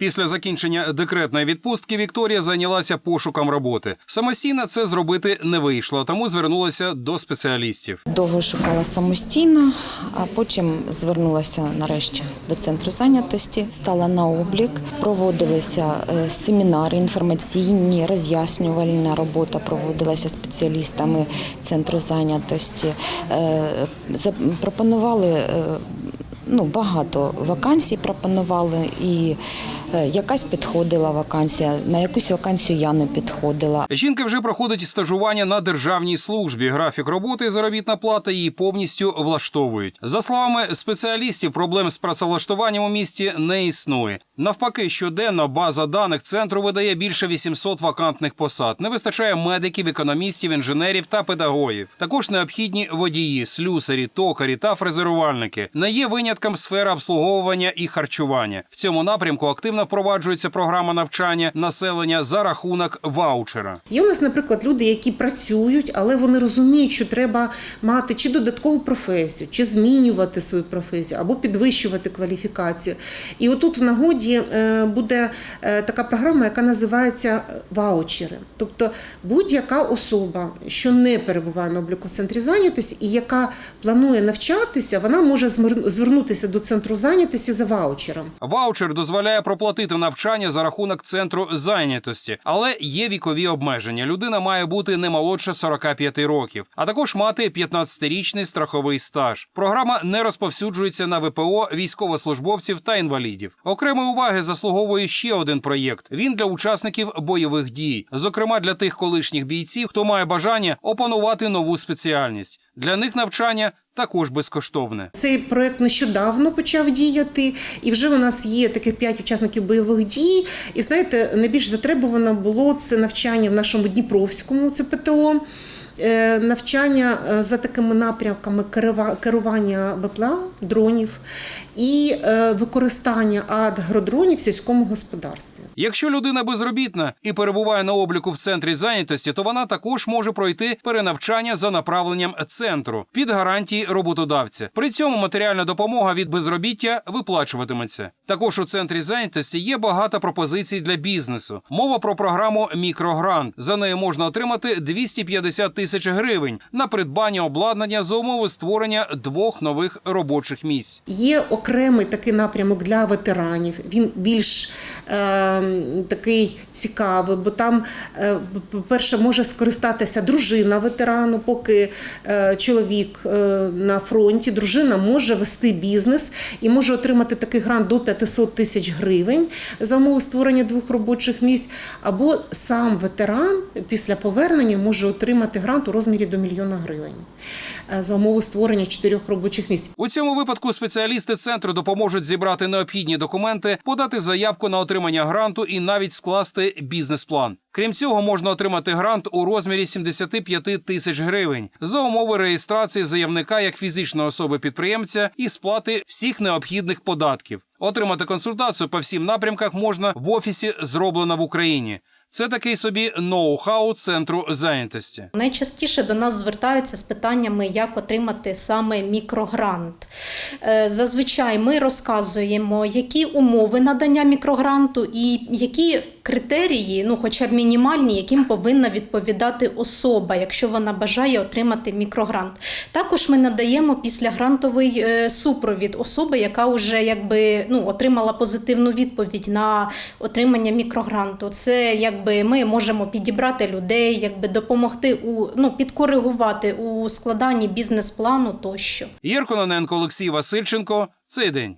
Після закінчення декретної відпустки Вікторія зайнялася пошуком роботи. Самостійно це зробити не вийшло, тому звернулася до спеціалістів. Довго шукала самостійно, а потім звернулася нарешті до центру зайнятості, стала на облік. Проводилися е, семінари інформаційні, роз'яснювальна робота проводилася спеціалістами центру зайнятості. Е, Пропонували е, ну, багато вакансій пропонували і якась підходила вакансія, на якусь вакансію я не підходила. Жінка вже проходить стажування на державній службі. Графік роботи і заробітна плата її повністю влаштовують. За словами спеціалістів, проблем з працевлаштуванням у місті не існує. Навпаки, щоденно база даних центру видає більше 800 вакантних посад. Не вистачає медиків, економістів, інженерів та педагогів. Також необхідні водії, слюсарі, токарі та фрезерувальники. Не є винятком сфера обслуговування і харчування. В цьому напрямку активно впроваджується програма навчання населення за рахунок ваучера. Є у нас, наприклад, люди, які працюють, але вони розуміють, що треба мати чи додаткову професію, чи змінювати свою професію, або підвищувати кваліфікацію. І отут в нагоді е, буде е, така програма, яка називається ваучери. Тобто будь-яка особа, що не перебуває на обліку в центрі зайнятості і яка планує навчатися, вона може звернутися до центру зайнятості за ваучером. Ваучер дозволяє проплатити навчання за рахунок центру зайнятості, але є вікові обмеження. Людина має бути не молодше 45 років, а також мати 15-річний страховий стаж. Програма не розповсюджується на ВПО військовослужбовців та інвалідів. Окремої уваги заслуговує ще один проєкт. Він для учасників бойових дій, зокрема для тих колишніх бійців, хто має бажання опанувати нову спеціальність. Для них навчання також безкоштовне. Цей проект нещодавно почав діяти, і вже у нас є таких п'ять учасників бойових дій. І знаєте, найбільш затребувано було це навчання в нашому Дніпровському ЦПТО. е, Навчання е, за такими напрямками керування БПЛА, дронів і е, використання агродронів в сільському господарстві. Якщо людина безробітна і перебуває на обліку в центрі зайнятості, то вона також може пройти перенавчання за направленням центру під гарантії роботодавця. При цьому матеріальна допомога від безробіття виплачуватиметься. Також у центрі зайнятості є багато пропозицій для бізнесу. Мова про програму Мікрогрант. За нею можна отримати 250 тисяч гривень на придбання обладнання за умови створення двох нових робочих місць. Є окремий такий напрямок для ветеранів. Він більш е, такий цікавий, бо там, е, по-перше, може скористатися дружина ветерану, поки е, чоловік е, на фронті. Дружина може вести бізнес і може отримати такий грант до 500 тисяч гривень за умови створення двох робочих місць. Або сам ветеран після повернення може отримати грант у розмірі до мільйона гривень за умови створення чотирьох робочих місць. У цьому випадку спеціалісти центру допоможуть зібрати необхідні документи, подати заявку на отримання гранту і навіть скласти бізнес-план. Крім цього, можна отримати грант у розмірі 75 тисяч гривень за умови реєстрації заявника як фізичної особи підприємця і сплати всіх необхідних податків. Отримати консультацію по всім напрямках можна в офісі зроблено в Україні. Це такий собі ноу-хау центру зайнятості. Найчастіше до нас звертаються з питаннями, як отримати саме мікрогрант. Е, Зазвичай ми розказуємо, які умови надання мікрогранту і які критерії, ну хоча б мінімальні, яким повинна відповідати особа, якщо вона бажає отримати мікрогрант. Також ми надаємо післягрантовий е, супровід особи, яка вже якби ну отримала позитивну відповідь на отримання мікрогранту. Це якби ми можемо підібрати людей, якби допомогти у ну підкоригувати у складанні бізнес-плану тощо. Єркононенко Олексій Васильченко. Цей день.